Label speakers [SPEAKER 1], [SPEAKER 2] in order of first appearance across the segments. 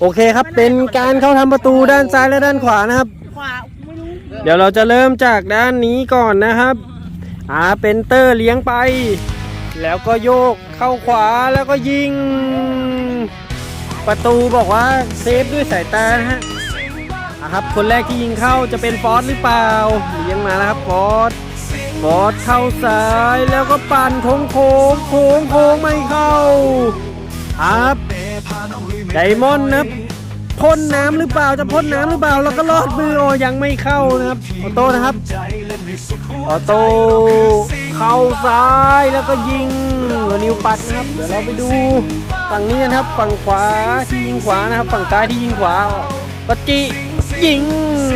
[SPEAKER 1] โอเคครับ เป็นการเข้าทำประตูด้านซ้ายและด้านขวานะครับ
[SPEAKER 2] ขวาไม่รู้
[SPEAKER 1] เดี๋ยวเราจะเริ่มจากด้านนี้ก่อนนะครับอ่าเป็นเตอร์เลี้ยงไป แล้วก็โยกเข้าขวาแล้วก็ยิง ประตูบอกว่าเซฟด้วยสายตานะฮะอะครับ คนแรกที่ยิงเข้าจะเป็นฟอสหรือเปล่าเลี้ยงมาแล้วครับฟอสฟอสเข้าซ้ายแล้วก็ปั่นโค้งโค้งโค้งโค้งไม่เข้าครับ ไดมอนด์นะครับพ่นน้ำหรือเปล่าจะพ่นน้ำหรือเปล่าแล้วก็ลอดมือโอยังไม่เข้านะครับออโต้นะครับออโต้เข้าซ้ายแล้วก็ยิงหัวนิวปัดนะครับเดี๋ยวเราไปดูฝั่งนี้นะครับฝั่งขวาที่ยิงขวานะครับ ฝั่งซ้ายที่ยิงขวาก็จิยิง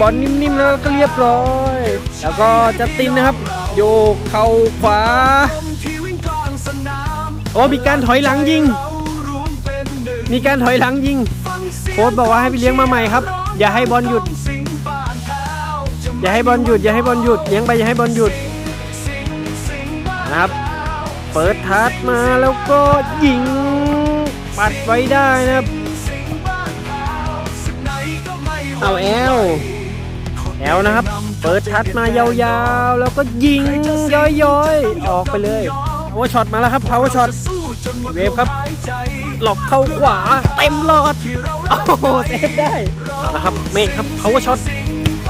[SPEAKER 1] บอลนิ่มๆแล้วก็เรียบร้อย แล้วก็จะตินนะครับ โยกเข้าขวาโอ้มีการถอยหลังยิง มีการถอยหลังยิงโค้ชบอกว่าให้ไปเลี้ยงมาใหม่ครับ อย่าให้บอลหยุด อย่าให้บอลหยุด อย่าให้บอลหยุดเลี้ยงไปอย่าให้บอลหยุดนะครับ เปิดทัดมาแล้วก็ยิงปัดไว้ได้นะครับ เอาแอลแอลนะครับ เปิดทัดมายาวๆ แล้วก็ยิงย้อยๆ ออกไปเลยพาวเวอร์ช็อตมาแล้วครับพาวเวอร์ช็อต เวฟครับ หลบเข้าขวา เต็มหลอด โอ้โหเซฟได้เอาละครับ เมฆครับ power shot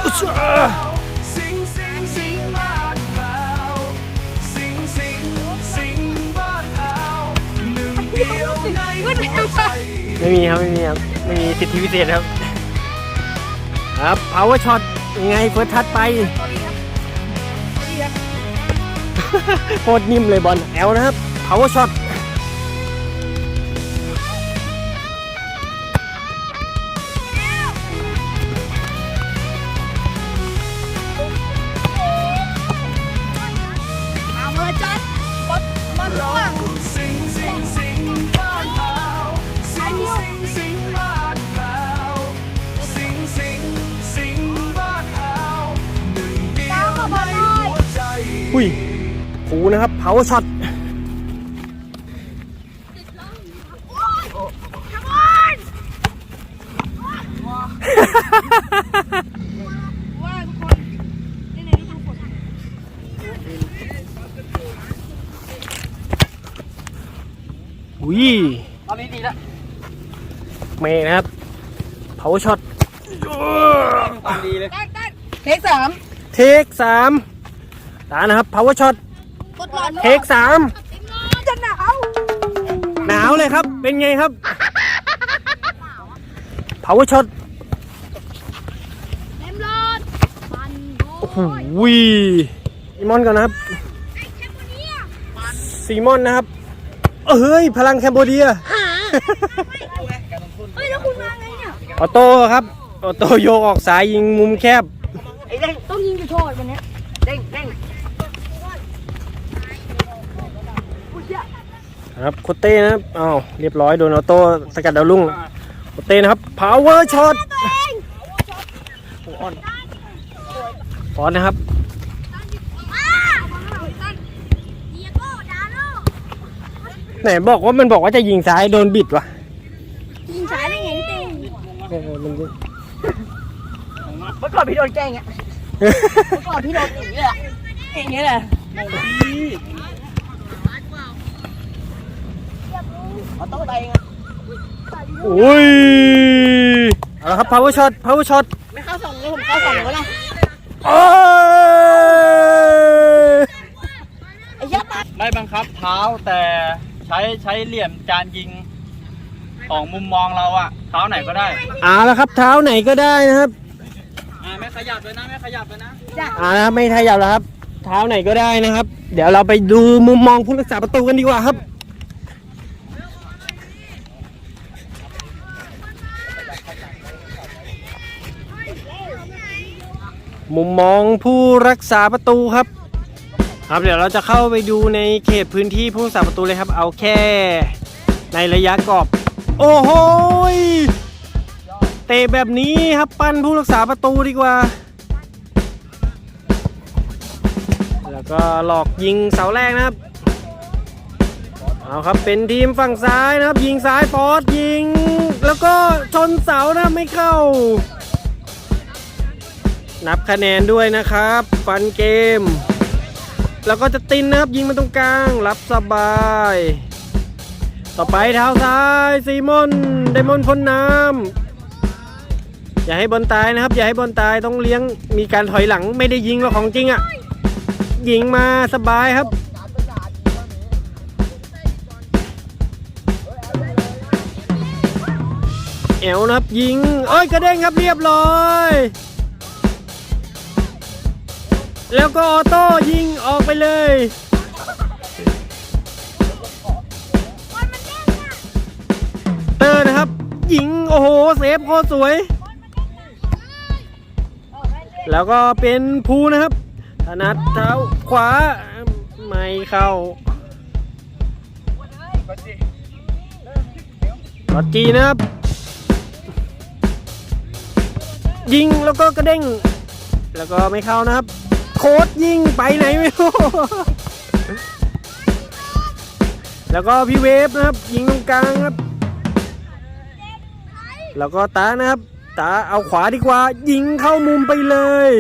[SPEAKER 1] อุ๊ยจ้าไม่มีครับไม่มีครับไม่มีสิทธิพิเศษครับ ครับ power shot ยังไงเฟิร์สทัดไปโคตรนิ่มเลยบอลแอลนะครับ power shot
[SPEAKER 2] อุ้ย
[SPEAKER 1] หูนะครับ power shot
[SPEAKER 2] ว่าทุกคนนี่ในทุกคน
[SPEAKER 1] อุ้ย
[SPEAKER 2] ตอนนี้ดีแล้ว
[SPEAKER 1] เมย์นะครับ power shot
[SPEAKER 2] ตอนดีเลย เทคสาม
[SPEAKER 1] เทคสาม ตานะครับ power shot
[SPEAKER 2] กดหลอด
[SPEAKER 1] เทคสาม
[SPEAKER 2] จะหนาว
[SPEAKER 1] หนาวเลยครับ เป็นไงครับ power shot
[SPEAKER 2] เต็มหลอดปันโโอ้
[SPEAKER 1] โหซีมอนก่อนนะครับ
[SPEAKER 2] ไอ้แคมโบเนีย
[SPEAKER 1] ซีมอนนะครับเอ้ย พลังแคมโบเดีย
[SPEAKER 2] เฮ้ยแล้วคุณมาไงเนี่ย
[SPEAKER 1] ออโต้ครับออโต้โยกออกสายยิงมุมแคบ
[SPEAKER 2] ต้องยิงจุดโทษวันนี้
[SPEAKER 1] ครับโคเต้นะครับอ้าวเรียบร้อยโดนออโต้สกัดดาวรุ่งโคเต้นะครับ power shot ฟอนนะครับ
[SPEAKER 2] เดียโก้ดาโน่
[SPEAKER 1] ไหนบอกว่ามันบอกว่าจะยิงซ้ายโดนบิดวะ
[SPEAKER 2] ยิงสายได้ไงเต้
[SPEAKER 1] เออมัน
[SPEAKER 2] เมื่อก่อนพี่โดนแกล้งอะเมื่อก่อนพี่โดนอย่างนี้แหละอย่างนี้แหละ เอาโต้ไปเองอะ
[SPEAKER 1] อุ้ยเอาละครับ power shot power shot
[SPEAKER 2] ไม่เข้าสองเลยผมเข้าสองแล้วนะ
[SPEAKER 1] โอ้ย
[SPEAKER 2] ไอ้ยักษ์ตา
[SPEAKER 3] ไม่บังคับเท้าแต่ใช้ใช้เหลี่ยมการยิงของมุมมองเราอะเท้าไหนก็ได้
[SPEAKER 1] เอาละครับเท้าไหนก็ได้นะครับ
[SPEAKER 3] อ่าไม่ขยับเลยนะไม่ขยับเลยนะ
[SPEAKER 1] เอาละครับไม่ขยับแล้วครับ เท้าไหนก็ได้นะครับ เดี๋ยวเราไปดูมุมมองผู้รักษาประตูกันดีกว่าครับ มุมมองผู้รักษาประตูครับ ครับเดี๋ยวเราจะเข้าไปดูในเขตพื้นที่ผู้รักษาประตูเลยครับ เอาแค่ ในระยะกรอบ โอ้โหเตะแบบนี้ครับปั้นผู้รักษาประตูดีกว่า แล้วก็หลอกยิงเสาแรกนะครับเอาครับเป็นทีมฝั่งซ้ายนะครับ ยิงซ้ายฟอสยิง แล้วก็ชนเสานะไม่เข้า นับคะแนนด้วยนะครับ ฟันเกม แล้วก็จะตินนะครับยิงมาตรงกลาง รับสบาย ต่อไปเท้าซ้ายซีมอนไดมอนพ่นน้ำอย่าให้บอลตายนะครับ อย่าให้บอลตายต้องเลี้ยงมีการถอยหลังไม่ได้ยิงหรอกของจริงอะ่ะยิงมาสบายครับแอวนะครับยิง เอ้ยกระเด้งครับเรียบร้อย แล้วก็ออโต้ยิงออกไปเลยเตอร์นะครับยิงโอ้โหเซฟโคตรสวย แล้วก็เป็นภูนะครับถนัดเท้าขวาไม่เข้าลอจีนะครับ ยิงแล้วก็กระเด้ง แล้วก็ไม่เข้านะครับ โค้ดยิงไปไหนไม่รู้ แล้วก็พี่เวฟนะครับ ยิงตรงกลางครับ แล้วก็ตานะครับ ตาเอาขวาดีกว่า ยิงเข้ามุมไปเลย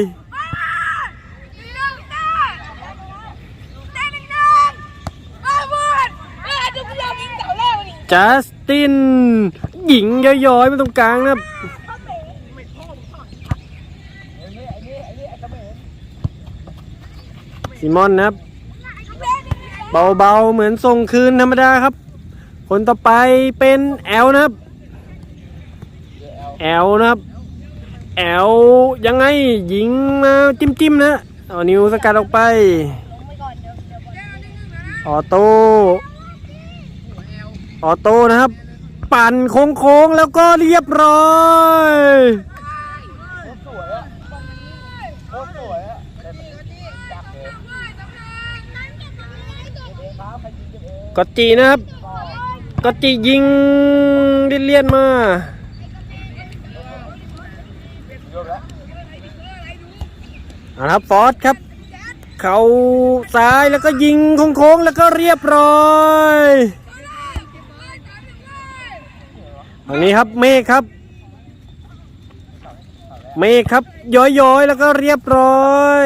[SPEAKER 1] จัสตินหญิงย้อยๆมาตรงกลางนะครับ ซิมอนนะครับ เบาๆเหมือนส่งคืนธรรมดาครับ คนต่อไปเป็นแอลนะครับ แอลนะครับ แอลยังไงยิงมาจิ้มๆนะเอานิ้วสกัดออกไป ออโต้ออโต้นะครับ ปั่นโค้งๆแล้วก็เรียบร้อย กดจีนะครับกดจียิงเลียนๆมาเอาครับฟอสครับ เขาซ้ายแล้วก็ยิงโค้งๆแล้วก็เรียบร้อยตรงนี้ครับเมฆครับ เมฆครับย้อยๆแล้วก็เรียบร้อย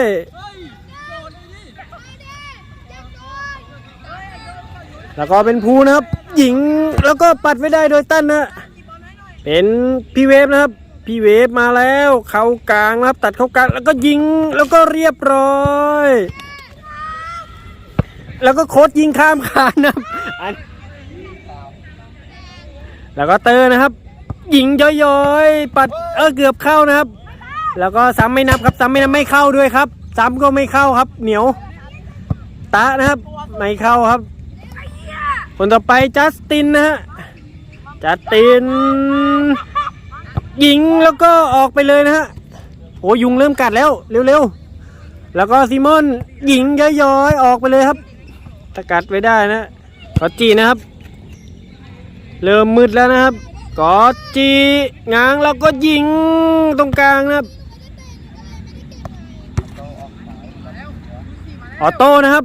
[SPEAKER 1] แล้วก็เป็นภูนะครับ หญิงแล้วก็ปัดไม่ได้โดยตั้นนะเป็นพี่เวฟนะครับ พี่เวฟมาแล้ว เข้ากลางนะครับ ตัดเข้ากลางแล้วก็ยิงแล้วก็เรียบร้อย แล้วก็โคดยิงข้ามคานนะครับแล้วก็เตอร์นะครับยิงย้อยๆ ปัดเออเกือบเข้านะครับ แล้วก็ซ้ำไม่นับครับซ้ำไม่นับไม่เข้าด้วยครับ ซ้ำก็ไม่เข้าครับ เหนียว ตะนะครับ ไม่เข้าครับ คนต่อไปจัสตินนะฮะจัสตินยิงแล้วก็ออกไปเลยนะฮะโอ้ยุงเริ่มกัดแล้วเร็วๆแล้วก็ซิมอนยิงย้อยๆออกไปเลยครับสกัดไว้ได้นะกอจีนะครับ เริ่มมืดแล้วนะครับกอจีง้างแล้วก็ยิงตรงกลางนะครับออโต้นะครับ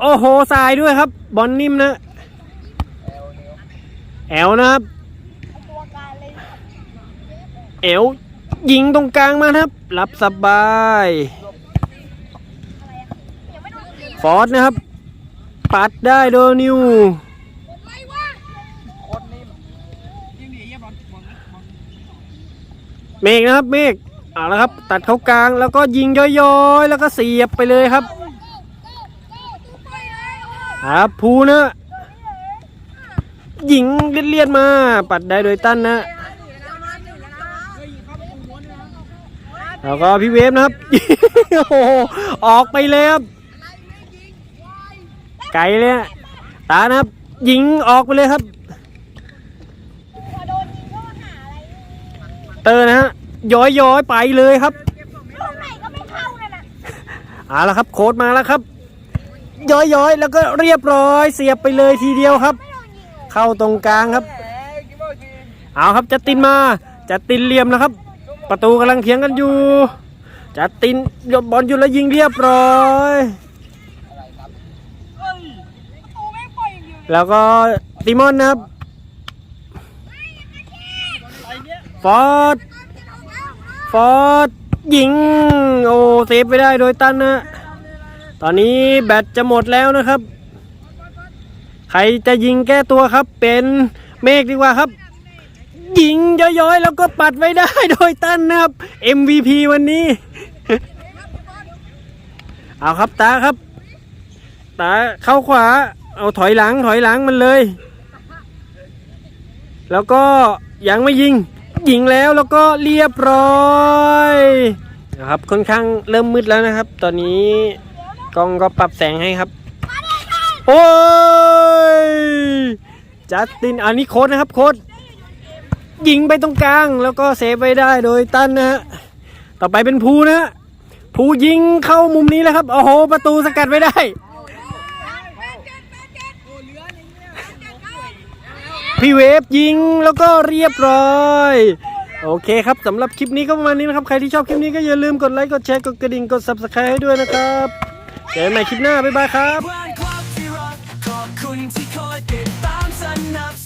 [SPEAKER 1] โอ้โหสายด้วยครับ บอลนิ่มนะ แอลนะครับเอวยิงตรงกลางมาครับ รับสบายฟอร์ดนะครับ ปัดได้โดนนิวเมฆนะครับเมฆเอาละครับ ตัดเขากลางแล้วก็ยิงย้อยๆ แล้วก็เสียบไปเลยครับครับภูนะ ยิงเลียดๆมา ปัดได้โดยตั้นนะ แล้วก็พี่เวฟนะครับ โอ้โห ออกไปเลยครับ ไกลเลยอะตานะครับยิงออกไปเลยครับ เตอร์นะฮะย้อยย้อยไปเลยครับเอาละครับ โค้ดมาแล้วครับ ย้อยย้อยแล้วก็เรียบร้อย เสียบไปเลยทีเดียวครับ เข้าตรงกลางครับ เอาครับจะตินมาจะตินเหลี่ยมนะครับ ประตูกำลังเถียงกันอยู่จะตินยบบอลอยู่แล้วยิงเรียบร้อยแล้วก็ติมอนนะครับฟอร์ดฟอร์ดยิง โอ้เซฟไปได้โดยตันนะ ตอนนี้แบตจะหมดแล้วนะครับ ใครจะยิงแก้ตัวครับ เป็นเมฆดีกว่าครับ ยิงย้อยๆ แล้วก็ปัดไว้ได้โดยตั้นนะครับ MVP วันนี้เอาครับตาครับตาเข้าขวา เอาถอยหลังถอยหลังมันเลย แล้วก็ยังไม่ยิง ยิงแล้วแล้วก็เรียบร้อยนะครับค่อนข้างเริ่มมืดแล้วนะครับ ตอนนี้กล้องก็ปรับแสงให้ครับ โอ้ยจัสตินอันนี้โค้ดนะครับโค้ดยิงไปตรงกลาง แล้วก็เซฟไว้ได้โดยตันนะฮะต่อไปเป็นภูนะภูยิงเข้ามุมนี้แล้วครับโอ้โหประตูสกัดไว้ได้พี่เวฟยิงแล้วก็เรียบร้อยโอเคครับสำหรับคลิปนี้ก็ประมาณนี้นะครับ ใครที่ชอบคลิปนี้ก็อย่าลืมกดไลค์ กดแชร์ กดกระดิ่ง กด subscribe ให้ด้วยนะครับ เจอกันใหม่คลิปหน้า บ๊ายบายครับ
[SPEAKER 2] Und die Kälte, Wahnsinn, Nacht.